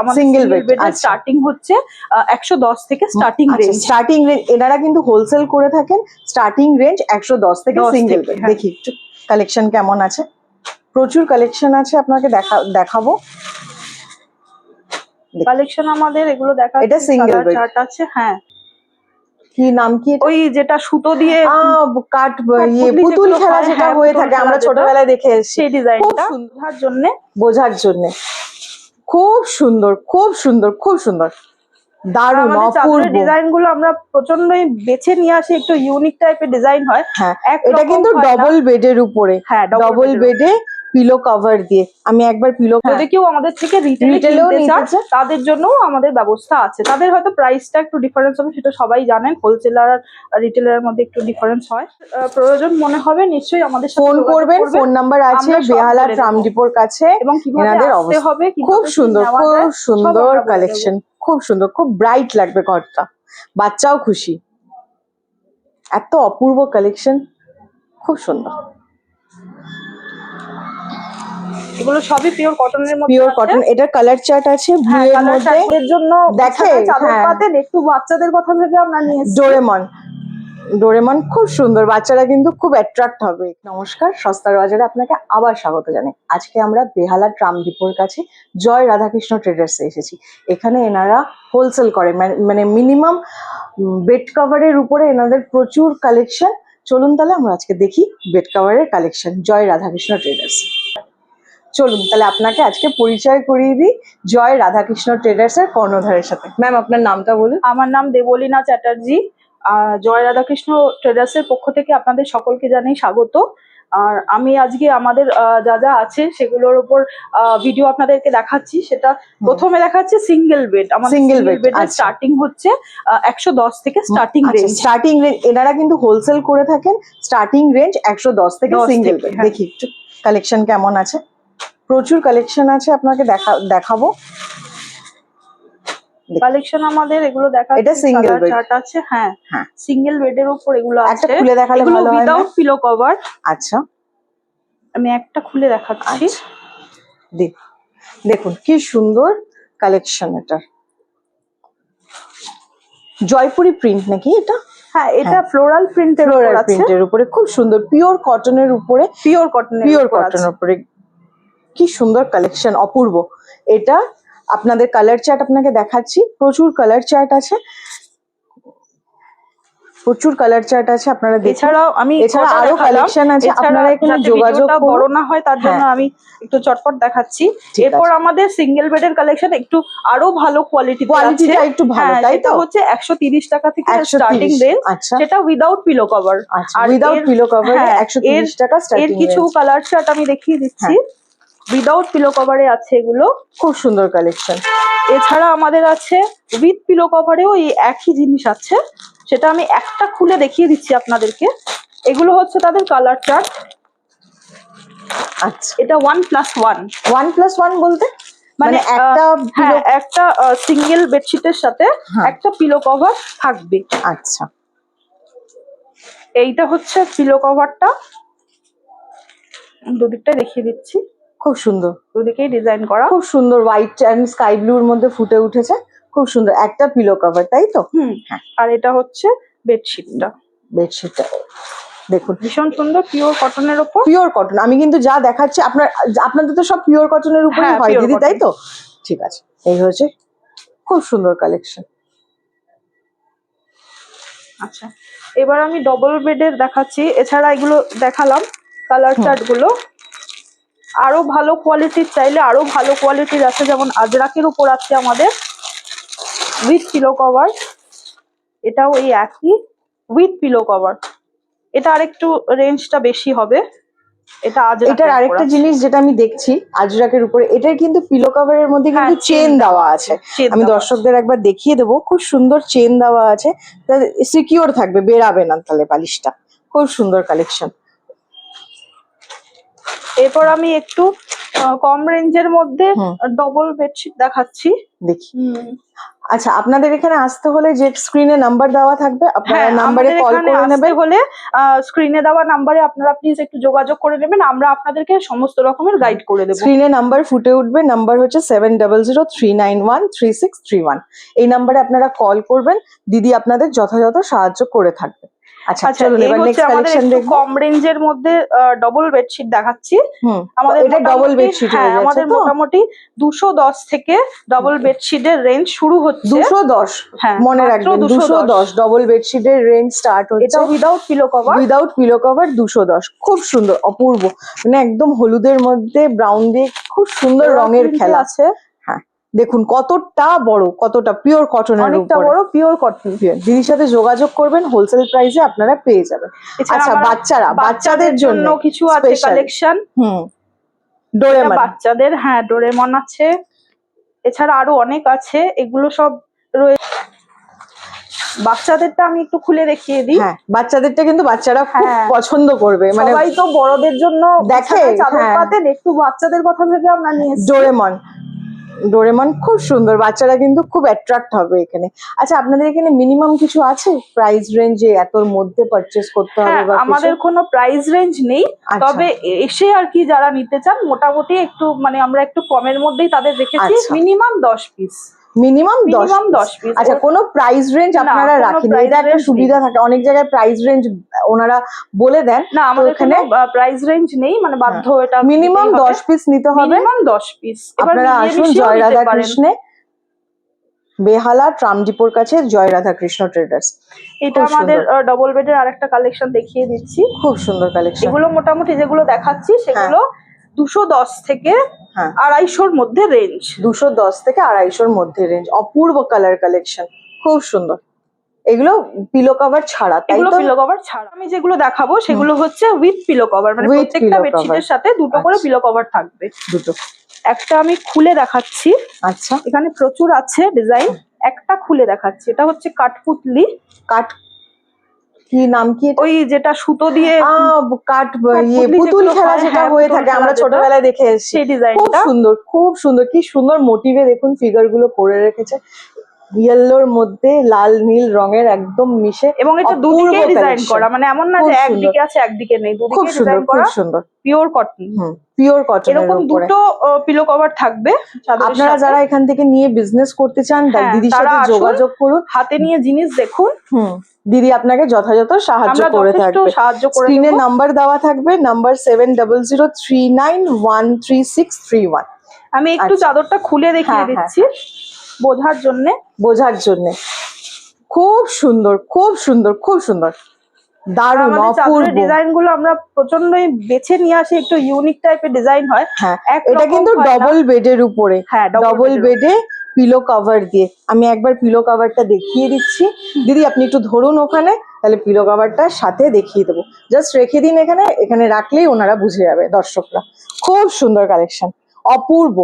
আমাদের সিঙ্গেল বেডের আচ্ছা। স্টার্টিং হচ্ছে একশো দশ থেকে স্টার্টিং রেঞ্জ স্টার্টিং রেঞ্জ এনারা কিন্তু হোলসেল করে থাকেন স্টার্টিং রেঞ্জ একশো দশ থেকে সিঙ্গেল হ্যাঁ। দেখি একটু কালেকশন কেমন আছে? প্রচুর কালেকশন আছে আপনাকে দেখা দেখাবো। কালেকশন আমাদের এগুলো দেখা এটা bed। আছে হ্যাঁ। কি নাম কি ওই যেটা সুতো দিয়ে ইয়ে পুতুল খেলা যেটা হ্যাঁ, হয়ে থাকে আমরা ছোটবেলায় দেখে এসেছি। সেই ডিজাইনটা বোঝার জন্য। বোঝার জন্য। খুব সুন্দর খুব সুন্দর খুব সুন্দর। দারুণ অপূর্ব। ডিজাইনগুলো আমরা প্রচন্ডই বেছে নিয়ে আসি একটু ইউনিক টাইপের ডিজাইন হয়। হ্যাঁ এটা কিন্তু ডবল বেডের উপরে। হ্যাঁ ডবল বেডে পিলো কভার দিয়ে। আমি একবার পিলো যদি কেউ আমাদের থেকে রিটেলে Retail এও নিতে তাদের জন্য আমাদের ব্যবস্থা আছে। তাদের হয়তো প্রাইসটা একটু ডিফারেন্স হবে সেটা সবাই জানেন। হোলসেলার আর রিটেলারের মধ্যে একটু ডিফারেন্স হয়। প্রয়োজন মনে হবে নিশ্চয়ই আমাদের ফোন করবেন। ফোন নাম্বার আছে বেহালা বলে দেবো। ট্রামডিপোর কাছে। এবং কীভাবে আসতে হবে খুব সুন্দর খুব সুন্দর। কালেকশন খুব সুন্দর খুব ব্রাইট লাগবে ঘরটা। বাচ্চাও খুশি। এত অপূর্ব কালেকশন খুব সুন্দর। এগুলো সবই পিওর কটনের মধ্যে পিওর কটন এটার কালার চার্ট আছে হ্যাঁ ব্লু এর মধ্যে চার্টের জন্য দেখে, চাদর হ্যাঁ। পাতেন একটু বাচ্চাদের কথা ভেবে আমরা নিয়ে ডোরেমন ডোরেমন খুব সুন্দর বাচ্চারা কিন্তু খুব অ্যাট্রাক্ট হবে। নমস্কার সস্তার বাজারে আপনাকে আবার স্বাগত জানাই। আজকে আমরা বেহালা ট্রাম ডিপোর কাছে জয় রাধাকৃষ্ণ ট্রেডার্সে এসেছি। এখানে এনারা হোলসেল করে মানে- মানে মিনিমাম বেড কভারের উপরে এনাদের প্রচুর কালেকশন চলুন তাহলে আমরা আজকে দেখি বেড কভারের কালেকশন জয় রাধাকৃষ্ণ ট্রেডার্স চলুন তাহলে আপনাকে আজকে পরিচয় করিয়ে দিই জয় রাধাকৃষ্ণ ট্রেডার্স এর কর্ণধারের সাথে। ম্যাম আপনার নামটা বলুন। আমার নাম দেবলীনা চ্যাটার্জি। জয় রাধাকৃষ্ণ ট্রেডার্স এর পক্ষ থেকে আপনাদের সকলকে জানাই স্বাগত। আর আমি আজকে আমাদের যা যা আছে সেগুলোর উপর ভিডিও আপনাদেরকে দেখাচ্ছি। সেটা প্রথমে দেখাচ্ছি সিঙ্গেল বেড আমাদের সিঙ্গেল বেড। স্টার্টিং হচ্ছে একশো দশ থেকে স্টার্টিং রেঞ্জ স্টার্টিং রেঞ্জ এনারা কিন্তু হোলসেল করে থাকেন। স্টার্টিং রেঞ্জ একশো দশ থেকে সিঙ্গেল বেড হ্যাঁ। দেখি একটু কালেকশন কেমন আছে? প্রচুর কালেকশন আছে আপনাকে দেখা দেখাবো। কালেকশন আমাদের এগুলো দেখা এটা bed। চার্ট আছে হ্যাঁ। হ্যাঁ। সিঙ্গেল বেডের উপর এগুলো একটা আছে। খুলে দেখালে ভালো হয় উইদাউট পিলো কভার আচ্ছা। আমি একটা খুলে দেখাচ্ছি। আচ্ছা। দেখ দেখুন কি সুন্দর কালেকশন এটা। জয়পুরি প্রিন্ট নাকি এটা? হ্যাঁ এটা। ফ্লোরাল প্রিন্টের উপর ফ্লোরাল প্রিন্টের উপরে খুব সুন্দর। পিওর কটনের উপরে পিওর কটনের পিওর কটনের উপরে কি সুন্দর কালেকশন অপূর্ব। এটা আপনাদের কালার চার্ট আপনাকে দেখাচ্ছি। প্রচুর কালার চার্ট আছে। প্রচুর কালার চার্ট আছে আপনারা এছাড়াও আমি এছাড়া আরও কালেকশন আছে আপনারা এখানে যোগাযোগ বড় না হয় তার জন্য হ্যাঁ। আমি একটু চটপট দেখাচ্ছি। এরপর আমাদের সিঙ্গেল বেডের কালেকশন একটু আরও ভালো কোয়ালিটি কোয়ালিটিটা একটু ভালো তাই তো? হ্যাঁ, হচ্ছে একশো তিরিশ টাকা থেকে স্টার্টিং রেঞ্জ আচ্ছা। সেটা উইদাউট পিলো কভার আর উইদাউট পিলো কভার হ্যাঁ, একশো তিরিশ টাকা এর কিছু কালার চার্ট আমি দেখিয়ে দিচ্ছি। হ্যাঁ। উইদাউট পিলো কভারে আছে এগুলো খুব সুন্দর কালেকশন এছাড়া আমাদের আছে উইথ পিলো কভারেও এই একই জিনিস আছে সেটা আমি একটা খুলে দেখিয়ে দিচ্ছি আপনাদেরকে। এগুলো হচ্ছে তাদের কালার চার্ট আচ্ছা। এটা one plus one one plus one বলতে? মানে মানে একটা হ্যাঁ একটা সিঙ্গেল বেডশিটের সাথে হ্যাঁ। একটা পিলো কভার থাকবে। আচ্ছা। এইটা হচ্ছে পিলো কভারটা দুদিকটা দেখিয়ে দিচ্ছি। খুব সুন্দর। দুদিকেই ডিজাইন করা। খুব সুন্দর হোয়াইট অ্যান্ড স্কাই ব্লুর মধ্যে ফুটে উঠেছে। খুব সুন্দর। একটা পিলো কভার তাই তো? হুম। হ্যাঁ। আর এটা হচ্ছে বেডশিটটা বেডশিটটা দেখুন। ভীষণ সুন্দর পিওর কটনের ওপর পিওর কটন আমি কিন্তু যা দেখাচ্ছি আপনার আপনাদের তো সব পিওর কটনের উপরেই হ্যাঁ, দিদি তাই তো? ঠিক আছে। এই হচ্ছে খুব সুন্দর কালেকশন আচ্ছা। এবার আমি ডবল বেডের দেখাচ্ছি। এছাড়া এগুলো দেখালাম কালার। চার্টগুলো। আরও ভালো কোয়ালিটির চাইলে আরও ভালো কোয়ালিটির আছে যেমন আজরাকের উপর আছে আমাদের উইথ পিলো কভার এটাও এই একই উইথ পিলো কভার এটা আরেকটু রেঞ্জটা বেশি হবে এটা এটার আরেকটা জিনিস যেটা আমি দেখছি আজরাকের উপরে এটার কিন্তু পিলো কভারের মধ্যে কিন্তু হ্যাঁ, চেন দেওয়া। আছে। আমি দর্শকদের একবার দেখিয়ে দেবো খুব সুন্দর চেন দেওয়া আছে। সিকিওর থাকবে বেরাবে না তাহলে বালিশটা খুব সুন্দর কালেকশন এরপর আমি একটু কম রেঞ্জের মধ্যে ডবল বেডশিট দেখাচ্ছি। দেখি। আচ্ছা আপনাদের এখানে আসতে হলে যে স্ক্রিনে নাম্বার দেওয়া থাকবে আপনারা হ্যাঁ নাম্বারে কল করে নেবেন। হলে স্ক্রিনে দেওয়া নাম্বারে আপনারা প্লিজ একটু যোগাযোগ করে নেবেন আমরা আপনাদেরকে সমস্ত রকমের গাইড করে দেবো। স্ক্রিনে নাম্বার ফুটে উঠবে নাম্বার হচ্ছে seven double zero three nine one three six three one এই নাম্বারে আপনারা কল করবেন দিদি আপনাদের যথাযথ সাহায্য করে থাকবে। আচ্ছা আচ্ছা চলুন এবার হচ্ছে নেক্সট আমাদের কালেকশন একটু দেখব। কম রেঞ্জের মধ্যে ডবল বেডশিট দেখাচ্ছি। আমাদের এটা ডবল বেডশিট হ্যাঁ হয়ে যাচ্ছে আমাদের মোটামুটি দুশো দশ থেকে ডবল বেডশিটের রেঞ্জ শুরু হচ্ছে। দুশো দশ? হ্যাঁ মনে রাখবেন ডবল বেডশিটের রেঞ্জ স্টার্ট এটা হচ্ছে। Without pillow cover without pillow cover দুশো দশ। খুব সুন্দর অপূর্ব। মানে একদম হলুদের মধ্যে ব্রাউন দিয়ে খুব সুন্দর রঙের খেলা। আছে। দেখুন কতটা বড় কতটা পিওর কটনের অনেকটা বড় পিওর কটন দিদির সাথে যোগাযোগ করবেন হোলসেল প্রাইসে আপনারা পেয়ে যাবেন। আচ্ছা বাচ্চারা বাচ্চাদের জন্য কিছু আছে কালেকশন হুম। ডোরেমন বাচ্চাদের হ্যাঁ ডোরেমন আছে। এছাড়া আরও অনেক আছে এগুলো সব রয়েছে বাচ্চাদেরটা আমি একটু খুলে দেখিয়ে দিই। হ্যাঁ বাচ্চাদেরটা কিন্তু বাচ্চারা খুব হ্যাঁ। পছন্দ করবে মানে সবাই তো বড়দের জন্য দেখে, চাদর হ্যাঁ। পাতেন একটু বাচ্চাদের কথা ভেবে আমরা নিয়ে। ডোরেমন ডোরেমন খুব সুন্দর বাচ্চারা কিন্তু খুব অ্যাট্রাক্ট হবে এখানে। আচ্ছা আপনাদের এখানে মিনিমাম কিছু আছে? প্রাইস রেঞ্জে এতর মধ্যে পারচেস করতে হবে হ্যাঁ বা আমাদের কোনো প্রাইস রেঞ্জ নেই। আচ্ছা। তবে এসে আর কি যারা নিতে চান মোটামুটি একটু মানে আমরা একটু কমের মধ্যেই তাদের দেখেছি আচ্ছা। মিনিমাম দশ পিস মিনিমাম দশ পিস আচ্ছা কোনো প্রাইস রেঞ্জ আপনারা রাখেন এটা একটা সুবিধা থাকে অনেক জায়গায় প্রাইস রেঞ্জ ওনারা বলে দেন না আমাদের এখানে প্রাইস রেঞ্জ নেই মানে বাধ্য এটা মিনিমাম দশ পিস নিতে হবে। মিনিমাম দশ পিস আপনারা আসুন জয় রাধা কৃষ্ণে বেহালা ট্রামডিপোর কাছে জয় রাধা কৃষ্ণ ট্রেডার্স এটা আমাদের ডবল বেডের আরেকটা কালেকশন দেখিয়ে দিচ্ছি। খুব সুন্দর কালেকশন এগুলো মোটামুটি যেগুলো দেখাচ্ছি সেগুলো দুশো দশ থেকে হ্যাঁ। আড়াইশোর মধ্যে রেঞ্জ দুশো দশ থেকে আড়াইশোর মধ্যে রেঞ্জ অপূর্ব কালার কালেকশন খুব সুন্দর। এগুলো পিলো কভার ছাড়া তাই এগুলো তো? পিলো কভার ছাড়া। আমি যেগুলো দেখাবো সেগুলো হচ্ছে উইথ পিলো কভার মানে প্রত্যেকটা বেডশিটের সাথে দুটো করে আচ্ছা। পিলো কভার থাকবে। দুটো। একটা আমি খুলে দেখাচ্ছি। আচ্ছা। এখানে প্রচুর আছে ডিজাইন একটা খুলে দেখাচ্ছি। এটা হচ্ছে কাঠপুতলি। কাঠ কি নাম কি ওই যেটা সুতো দিয়ে কাঠ ইয়ে পুতুল খেলা যেটা হ্যাঁ, হয়ে থাকে আমরা ছোটবেলায় দেখে এসেছি। সেই ডিজাইনটা খুব সুন্দর খুব সুন্দর কি সুন্দর মোটিভে দেখুন ফিগারগুলো করে রেখেছে। ইয়েলোর মধ্যে লাল নীল রঙের একদম মিশে এবং এটা দুদিকে ডিজাইন করা। মানে এমন না যে। একদিকে আছে একদিকে নেই। দুদিকে ডিজাইন খুব সুন্দর। পিওর কটন পিওর কটনের এরকম দুটো পিলো কভার থাকবে আপনারা যারা এখান থেকে নিয়ে বিজনেস করতে চান হ্যাঁ, দিদির সাথে যোগাযোগ করুন। হাতে নিয়ে জিনিস দেখুন। দিদি আপনাকে যথাযথ সাহায্য করে থাকবে। সাহায্য করে স্ক্রিনে নাম্বার দেওয়া থাকবে number seven double zero three nine one three six three one আমি একটু আচ্ছা। চাদরটা খুলে দেখিয়ে হ্যাঁ, হ্যাঁ, দিচ্ছি। বোঝার জন্য বোঝার জন্য। খুব সুন্দর খুব সুন্দর খুব সুন্দর। দারুণ আমাদের অপূর্ব। ডিজাইনগুলো আমরা প্রচন্ডই বেছে নিয়ে আসি একটু ইউনিক টাইপের ডিজাইন হয়। হ্যাঁ এটা কিন্তু ডবল বেডের উপরে। হ্যাঁ ডবল বেডে পিলো কভার দিয়ে। আমি একবার পিলো কভারটা দেখিয়ে দিচ্ছি। দিদি আপনি একটু ধরুন ওখানে তাহলে পিলো কভারটা সাথে দেখিয়ে দেবো। জাস্ট রেখে দিন এখানে এখানে রাখলেই ওনারা বুঝে যাবে দর্শকরা। খুব সুন্দর কালেকশন অপূর্ব।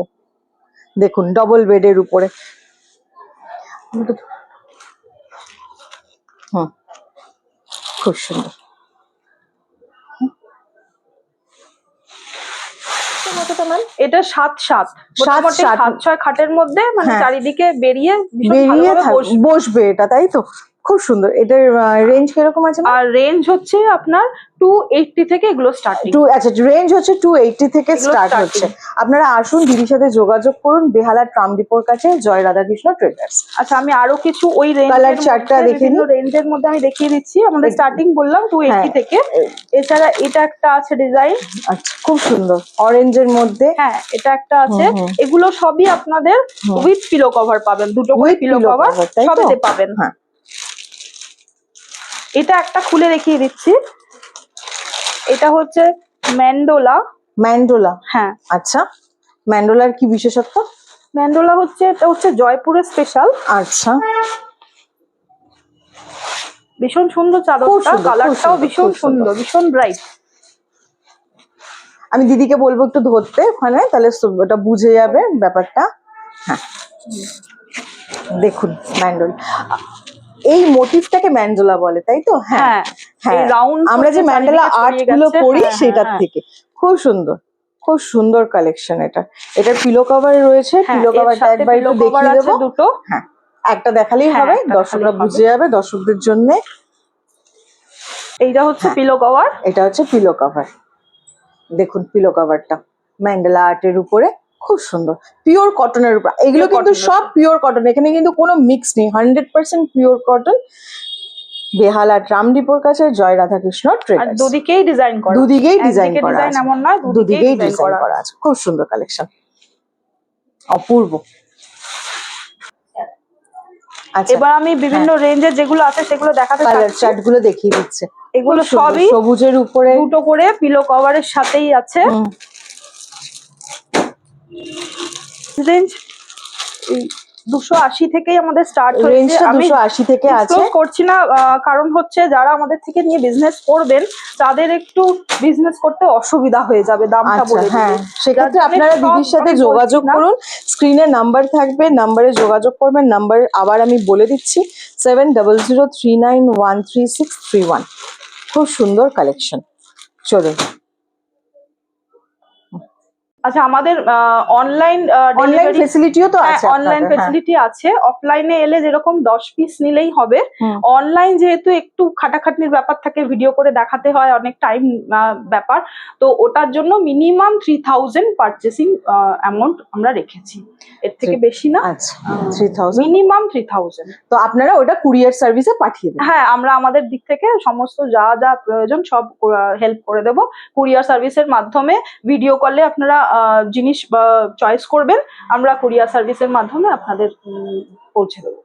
দেখুন ডবল বেডের উপরে। হুম খুব সুন্দর এটা সাত সাত সাত সাত। ছয় খাটের মধ্যে মানে হ্যাঁ। চারিদিকে বেরিয়ে বেরিয়ে। বসবে এটা তাই তো খুব সুন্দর। এটার রেঞ্জ কীরকম আছে আর রেঞ্জ হচ্ছে আপনার টু এইটটি থেকে এগুলো স্টার্টিং টু আচ্ছা রেঞ্জ হচ্ছে টু এইটটি থেকে এগুলো স্টার্ট হচ্ছে। আপনারা আসুন দিদির সাথে যোগাযোগ করুন বেহালা ট্রাম ডিপোর কাছে জয় রাধাকৃষ্ণ ট্রেডার্স আচ্ছা আমি আরও কিছু ওই Colour রেঞ্জের chart টা দেখিয়ে দিন। রেঞ্জের মধ্যে আমি দেখিয়ে দিচ্ছি। আমাদের স্টার্টিং বললাম টু এইটটি হ্যাঁ। থেকে। এছাড়া এটা একটা আছে ডিজাইন আচ্ছা খুব সুন্দর। অরেঞ্জের মধ্যে। হ্যাঁ এটা একটা আছে। এগুলো সবই আপনাদের। উইথ পিলো কভার পাবেন। দুটো করে পিলো কভার cover, তাই তো? সবেতে পাবেন। হ্যাঁ। এটা একটা খুলে দেখিয়ে দিচ্ছি। এটা হচ্ছে ম্যান্ডোলা। ম্যান্ডোলা? হ্যাঁ। আচ্ছা ম্যান্ডোলার কি বিশেষত্ব? ম্যান্ডোলা হচ্ছে এটা হচ্ছে জয়পুরের স্পেশাল আচ্ছা। ভীষণ সুন্দর চাদরটা কালারটাও ভীষণ সুন্দর। ভীষণ ব্রাইট আমি দিদিকে বলব একটু ধরতে ওখানে তাহলে ওটা বুঝে যাবে ব্যাপারটা। হ্যাঁ। দেখুন ম্যান্ডোল। এই মোটিভটাকে ম্যান্ডোলা বলে তাই তো? হ্যাঁ হ্যাঁ রাউন্ড আমরা যে ম্যান্ডেলা আর্টগুলো করি সেটার থেকে। খুব সুন্দর খুব সুন্দর কালেকশন এটা। এটা পিলো কভার রয়েছে হ্যাঁ, পিলো কভারটা একবার একটু দেখিয়ে দেবো। দুটো। হ্যাঁ একটা দেখালেই হ্যাঁ, হবে দর্শকরা বুঝে যাবে দর্শকদের জন্য। এইটা হচ্ছে হ্যাঁ। পিলো কভার এটা হচ্ছে পিলো কভার দেখুন পিলো কভারটা ম্যান্ডেলা আর্টের উপরে। খুব সুন্দর। পিওর কটনের উপর। এগুলো কিন্তু সব পিওর কটন এখানে কিন্তু কোনো মিক্স নেই। Hundred percent pure cotton Behala tram ডিপোর কাছে জয় রাধাকৃষ্ণ দুদিকেই ডিজাইন করা। দুদিকেই ডিজাইন করা ডিজাইন এমন নয় দুদিকেই ডিজাইন করা আছে। খুব সুন্দর কালেকশন অপূর্ব। আচ্ছা। এবার আমি বিভিন্ন রেঞ্জের যেগুলো আছে সেগুলো দেখাতে কালার চার্টগুলো দেখিয়ে দিচ্ছে। এগুলো সবই সবুজের উপরে। দুটো করে পিলো কভারের সাথেই আছে। রেঞ্জ দুশো আশি থেকেই আমাদের স্টার্ট হয়েছে। আমি আশি থেকে আছে। করছি না কারণ হচ্ছে যারা আমাদের থেকে নিয়ে বিজনেস করবেন তাদের একটু বিজনেস করতে অসুবিধা হয়ে যাবে দামটা আচ্ছা বলে হ্যাঁ। সেক্ষেত্রে আপনারা দিদির সাথে যোগাযোগ। করুন। স্ক্রিনে নাম্বার থাকবে নাম্বারে যোগাযোগ করবেন নাম্বার আবার আমি বলে দিচ্ছি seven double zero three nine one three six three one খুব সুন্দর কালেকশন চলুন। আচ্ছা আমাদের অনলাইন অনলাইন ফেসিলিটিও তো আছে অনলাইন হ্যাঁ। ফেসিলিটি আছে। অফলাইনে এলে যেরকম দশ পিস নিলেই হবে। অনলাইন যেহেতু একটু খাটাখাটনির ব্যাপার থাকে ভিডিও করে দেখাতে হয় অনেক টাইম ব্যাপার। তো ওটার জন্য minimum three thousand purchasing amount আমরা রেখেছি। এর থেকে বেশি না। Three thousand minimum three thousand তো আপনারা ওটা কুরিয়ার সার্ভিসে পাঠিয়ে দেবেন। হ্যাঁ আমরা আমাদের দিক থেকে সমস্ত যা যা প্রয়োজন সব হেল্প করে দেব। কুরিয়ার সার্ভিসের মাধ্যমে ভিডিও কলে আপনারা জিনিস চয়েস করবেন, আমরা কুরিয়ার সার্ভিসের মাধ্যমে আপনাদের পৌঁছে দেবো।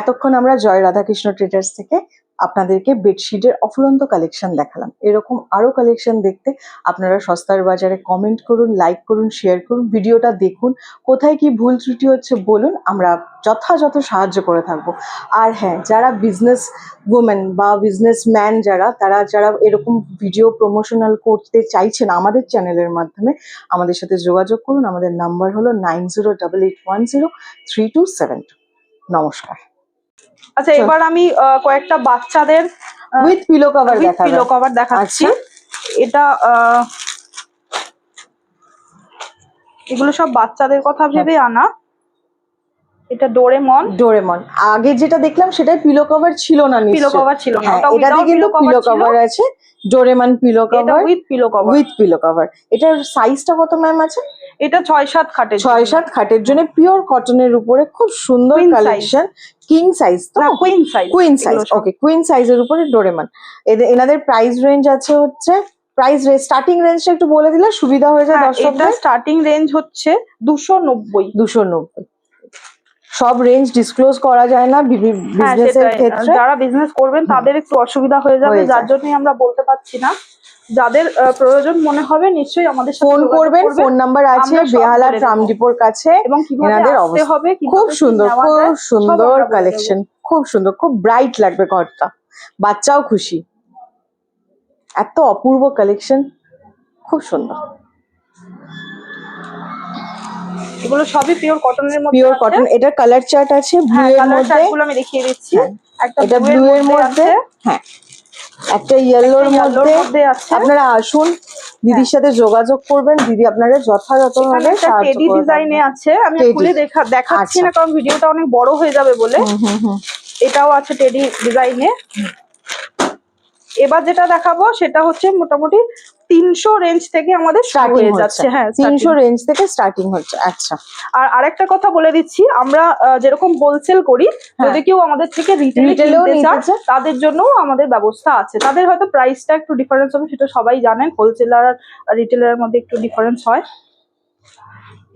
এতক্ষণ আমরা জয় রাধাকৃষ্ণ ট্রেডার্স থেকে আপনাদেরকে বেডশিটের অফুরন্ত কালেকশন দেখালাম। এরকম আরও কালেকশন দেখতে আপনারা সস্তার বাজারে কমেন্ট করুন লাইক করুন শেয়ার করুন, ভিডিওটা দেখুন, কোথায় কি ভুল ত্রুটি হচ্ছে বলুন, আমরা যথাযথ সাহায্য করে থাকব। আর হ্যাঁ যারা বিজনেস উমেন বা বিজনেস ম্যান যারা, তারা যারা এরকম ভিডিও প্রমোশনাল করতে চাইছেন আমাদের চ্যানেলের মাধ্যমে, আমাদের সাথে যোগাযোগ করুন। আমাদের নাম্বার হলো nine zero double eight one zero three two seven নমস্কার। আচ্ছা এবার আমি কয়েকটা বাচ্চাদের উইথ পিলো কভার দেখাবেন পিলো কভার দেখাচ্ছি। আচ্ছা। এটা এগুলো সব বাচ্চাদের কথা হ্যাঁ। ভেবে আনা। এটা ডোরেমন। ডোরেমন। আগে যেটা দেখলাম সেটাই পিলো কভার ছিল না পিলো কভার ছিল না। হ্যাঁ এটাতে কিন্তু পিলো কভার আছে। Doraemon pillow cover with pillow cover with pillow cover এটার সাইজটা কত ম্যাম আছে? এটা ছয় সাত খাটের ছয় সাত খাটের জন্য পিওর কটনের উপরে খুব সুন্দর। কালেকশন কিং সাইজ তো? Queen size queen size okay queen সাইজের উপরে ডোরেমান এদের এনাদের প্রাইস রেঞ্জ আছে হচ্ছে প্রাইস রেঞ্জ স্টার্টিং রেঞ্জটা একটু বলে দিলে সুবিধা হয়ে যায় হ্যাঁ, দর্শকদের। স্টার্টিং রেঞ্জ হচ্ছে দুশো নব্বই। দুশো নব্বই। সব রেঞ্জ ডিসক্লোজ করা যায় না হ্যাঁ বিজনেসের ক্ষেত্রে। যারা বিজনেস করবেন তাদের একটু অসুবিধা হয়ে যাবে যার জন্যই আমরা বলতে পারছি না। যাদের প্রয়োজন মনে হবে নিশ্চয়ই আমাদের ফোন করবেন ফোন নাম্বার আছে বেহালা বলে দেবো। ট্রামডিপোর কাছে। এবং কীভাবে আসতে হবে খুব সুন্দর খুব সুন্দর কালেকশন খুব সুন্দর খুব ব্রাইট লাগবে ঘরটা। বাচ্চাও খুশি। এত অপূর্ব কালেকশন খুব সুন্দর। এগুলো সবই পিওর কটনের মধ্যে পিওর কটন এটা কালার চার্ট আছে ব্লু হ্যাঁ এর কালার মধ্যে। চার্টগুলো আমি দেখিয়ে দিচ্ছি। হ্যাঁ, একটা এটা ব্লু এর মধ্যে হ্যাঁ একটা ইয়েলোর মধ্যে। আছে। আপনারা আসুন দিদির সাথে যোগাযোগ করবেন। দিদি আপনারা যথাযথভাবে টেডি ডিজাইনে আছে। আমি। খুলে দেখা দেখাচ্ছি আচ্ছা। না কারণ ভিডিওটা অনেক বড় হয়ে যাবে বলে। এটাও আছে টেডি ডিজাইনে এবার যেটা দেখাবো সেটা হচ্ছে মোটামুটি তিনশো রেঞ্জ থেকে আমাদের স্টার্টিং হয়ে যাচ্ছে। হ্যাঁ তিনশো রেঞ্জ থেকে স্টার্টিং হচ্ছে। আচ্ছা। আর আরেকটা কথা বলে দিচ্ছি আমরা যেরকম হোলসেল করি হ্যাঁ। যদি কেউ আমাদের থেকে রিটেলে নিতে তাদের জন্য আমাদের ব্যবস্থা আছে। তাদের হয়তো প্রাইসটা একটু ডিফারেন্স হবে সেটা সবাই জানেন হোলসেলার আর রিটেলের মধ্যে একটু ডিফারেন্স হয়।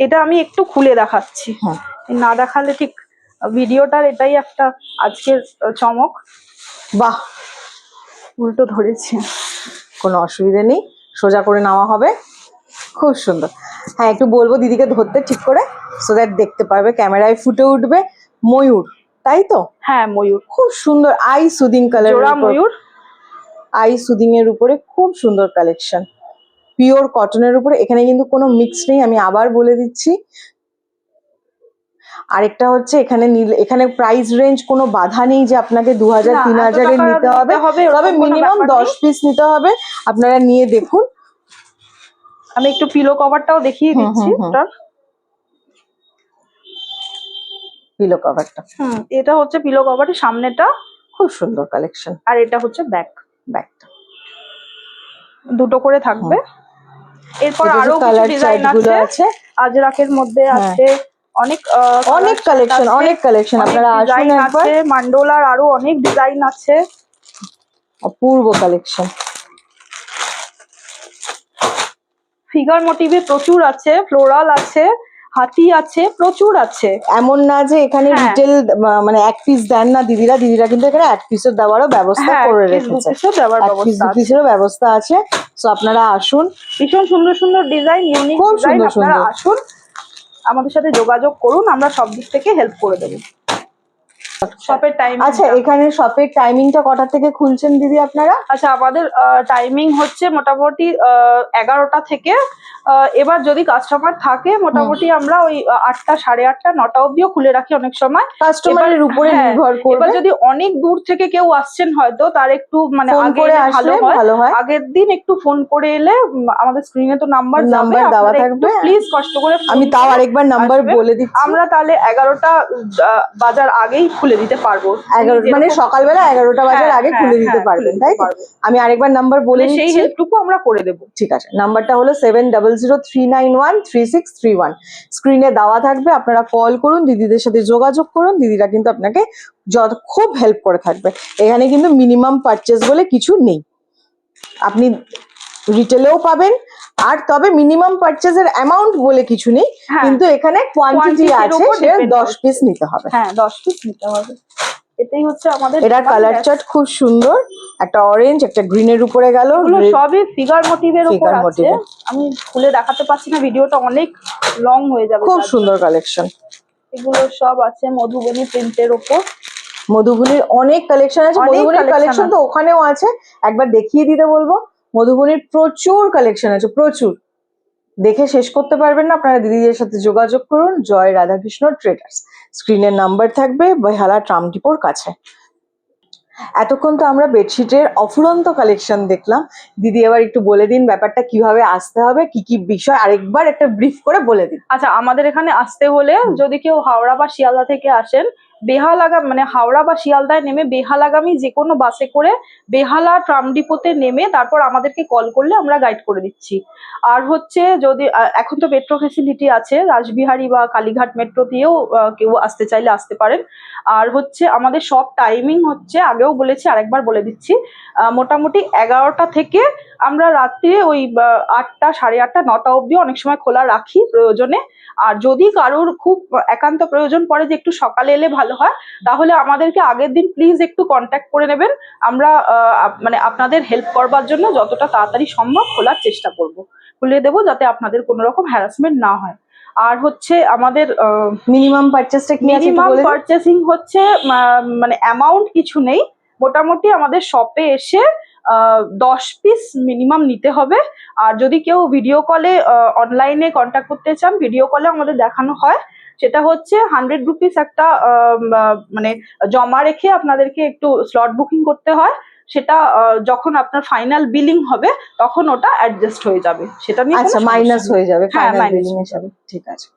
এটা আমি একটু খুলে দেখাচ্ছি। হ্যাঁ। না দেখালে ঠিক ভিডিওটার এটাই একটা আজকের চমক। বাহ! উল্টো ধরেছি। কোনো অসুবিধা নেই। সোজা করে নেওয়া হবে। খুব সুন্দর। হ্যাঁ একটু বলব দিদিকে ধরতে ঠিক করে সো দ্যাট দেখতে পারবে ক্যামেরায় ফুটে উঠবে ময়ূর তাই তো? হ্যাঁ ময়ূর। খুব সুন্দর আই সুদিং কালার ময়ূর। আই সুদিং এর উপরে খুব সুন্দর কালেকশন পিওর কটনের উপরে এখানে কিন্তু কোনো মিক্স নেই আমি আবার বলে দিচ্ছি। আরেকটা হচ্ছে এখানে নিলে এখানে প্রাইস রেঞ্জ কোনো বাধা নেই যে আপনাকে দু হাজার তিন হাজারের নিতে হবে। তবে মিনিমাম দশ পিস নিতে হবে। আপনারা নিয়ে দেখুন। আমি একটু পিলো কভারটাও দেখিয়ে দিচ্ছি। পিলো কভারটা হুম এটা হচ্ছে পিলো কভারের সামনেটা খুব সুন্দর কালেকশন আর এটা হচ্ছে ব্যাক ব্যাকটা দুটো করে থাকবে। এরপর আরও কিছু ডিজাইন আছে। আছে। আজরাকের মধ্যে হ্যাঁ। আছে অনেক অনেক কালেকশন অনেক কালেকশন আপনারা আসুন একবার। মান্ডোলার আরও অনেক ডিজাইন আছে। অপূর্ব কালেকশন ফিগার মোটিভে প্রচুর আছে ফ্লোরাল আছে হাতি আছে প্রচুর আছে। এমন না যে এখানে ডিটেল মানে এক পিস দেন না দিদিরা দিদিরা কিন্তু এখানে এক পিসের দেওয়ারও ব্যবস্থা হ্যাঁ করে রেখেছে। পিসও পিসেরও ব্যবস্থা আছে। তো আপনারা আসুন। ভীষণ সুন্দর সুন্দর ডিজাইন ইউনিক খুব ডিজাইন সুন্দর আপনারা সুন্দর। আসুন। আমাদের সাথে যোগাযোগ করুন আমরা সব দিক থেকে হেল্প করে দেবো। শপের টাইম আচ্ছা এখানে শপের টাইমিংটা কটা থেকে খুলছেন দিদি আপনারা? আচ্ছা আমাদের টাইমিং হচ্ছে মোটামুটি এগারোটা থেকে এবার যদি কাস্টমার থাকে মোটামুটি আমরা ওই আটটা সাড়ে আটটা নটা অবধিও খুলে রাখি অনেক সময়। কাস্টমারের উপরে হ্যাঁ, নির্ভর এবার যদি অনেক দূর থেকে কেউ আসছেন হয়তো তার একটু মানে আগে ভালো হয়। আগের দিন একটু ফোন করে এলে আমাদের স্ক্রিনে তো নাম্বার Number দেওয়া থাকবে। প্লিজ কষ্ট করে আমি তাও আরেকবার নাম্বার বলে দিচ্ছি। আমরা তাহলে এগারোটা বাজার আগেই খুলে দিতে পারব। এগারো মানে সকালবেলা এগারোটা বাজার হ্যাঁ, আগে হ্যাঁ, খুলে দিতে হ্যাঁ, পারবেন তাই আমি আরেকবার নাম্বার বলে সেই হেল্পটুকু আমরা করে দেবো। ঠিক আছে নাম্বারটা হলো seven double zero three nine one three six three one স্ক্রিনে দেওয়া থাকবে আপনারা কল করুন দিদিদের সাথে যোগাযোগ করুন দিদিরা কিন্তু আপনাকে যত খুব হেল্প করে থাকবে। এখানে কিন্তু মিনিমাম পারচেস বলে কিছু নেই। আপনি রিটেলেও পাবেন আর তবে মিনিমাম পারচেজের অ্যামাউন্ট বলে কিছু নেই হ্যাঁ। কিন্তু এখানে কোয়ান্টিটি আছে দশ পিস নিতে হবে। হ্যাঁ দশ পিস নিতে হবে। এটাই হচ্ছে আমাদের কালার চার্ট খুব সুন্দর একটা অরেঞ্জ একটা গ্রিনের উপরে গেল সবই ফিগার মোটিভের উপর Figure আছে। আমি খুলে দেখাতে পারছি না ভিডিওটা অনেক লং হয়ে যাবে খুব সুন্দর কালেকশন এগুলো সব আছে মধুবনী প্রিন্টের উপর। মধুবনির অনেক কালেকশন আছে মধুবনির কালেকশন তো ওখানেও আছে। একবার দেখিয়ে দিতে বলব। মধুবনির প্রচুর কালেকশন আছে, প্রচুর। দেখে শেষ করতে পারবেন না, আপনারা দিদিদের সাথে যোগাযোগ করুন, জয় রাধাকৃষ্ণ ট্রেডার্স স্ক্রিনের নাম্বার থাকবে, বেহালা ট্রাম ডিপোর কাছে। এতক্ষণ তো আমরা বেডশিটের অফুরন্ত কালেকশন দেখলাম। দিদি এবার একটু বলে দিন ব্যাপারটা, কীভাবে আসতে হবে, কি কি বিষয়, আরেকবার একটা ব্রিফ করে বলে দিন। আচ্ছা আমাদের এখানে আসতে হলে যদি কেউ হাওড়া বা শিয়ালদা থেকে আসেন বেহালাগা মানে হাওড়া বা শিয়ালদায় নেমে বেহালাগামী যে কোনো বাসে করে বেহালা ট্রাম ডিপোতে নেমে তারপর আমাদেরকে কল করলে আমরা গাইড করে দিচ্ছি। আর হচ্ছে যদি এখন তো মেট্রো ফেসিলিটি আছে, রাসবিহারী বা কালীঘাট মেট্রো দিয়েও কেউ আসতে চাইলে আসতে পারেন। আর হচ্ছে আমাদের সব টাইমিং হচ্ছে, আগেও বলেছি, আরেকবার বলে দিচ্ছি মোটামুটি এগারোটা থেকে আমরা রাত্রে ওই আটটা, সাড়ে আটটা, নটা অবধি অনেক সময় খোলা রাখি প্রয়োজনে। আর যদি কারোর খুব একান্ত প্রয়োজন পড়ে যে একটু সকালে এলে ভালো হয় তাহলে আমাদেরকে আগের দিন প্লিজ একটু কন্ট্যাক্ট করে নেবেন। আমরা মানে আপনাদের হেল্প করবার জন্য যতটা তাড়াতাড়ি সম্ভব খোলার চেষ্টা করব। খুলে দেবো যাতে আপনাদের কোনো রকম হ্যারাসমেন্ট না হয়। আর হচ্ছে আমাদের মিনিমাম পারচেসটা কি আছে মিনিমাম পারচেসিং হচ্ছে মানে অ্যামাউন্ট কিছু নেই। মোটামুটি আমাদের শপে এসে দশ পিস মিনিমাম নিতে হবে। আর যদি কেউ ভিডিও কলে অনলাইনে কন্ট্যাক্ট করতে চান ভিডিও কলে আমাদের দেখানো হয়। সেটা হচ্ছে হান্ড্রেড রুপিস একটা আহ, মানে জমা রেখে আপনাদেরকে একটু স্লট বুকিং করতে হয়। সেটা আহ, যখন আপনার ফাইনাল বিলিং হবে তখন ওটা অ্যাডজাস্ট হয়ে যাবে। সেটা নিয়ে আচ্ছা মাইনাস হয়ে যাবে হ্যাঁ, ফাইনাল বিলিং হিসাবে ঠিক আছে।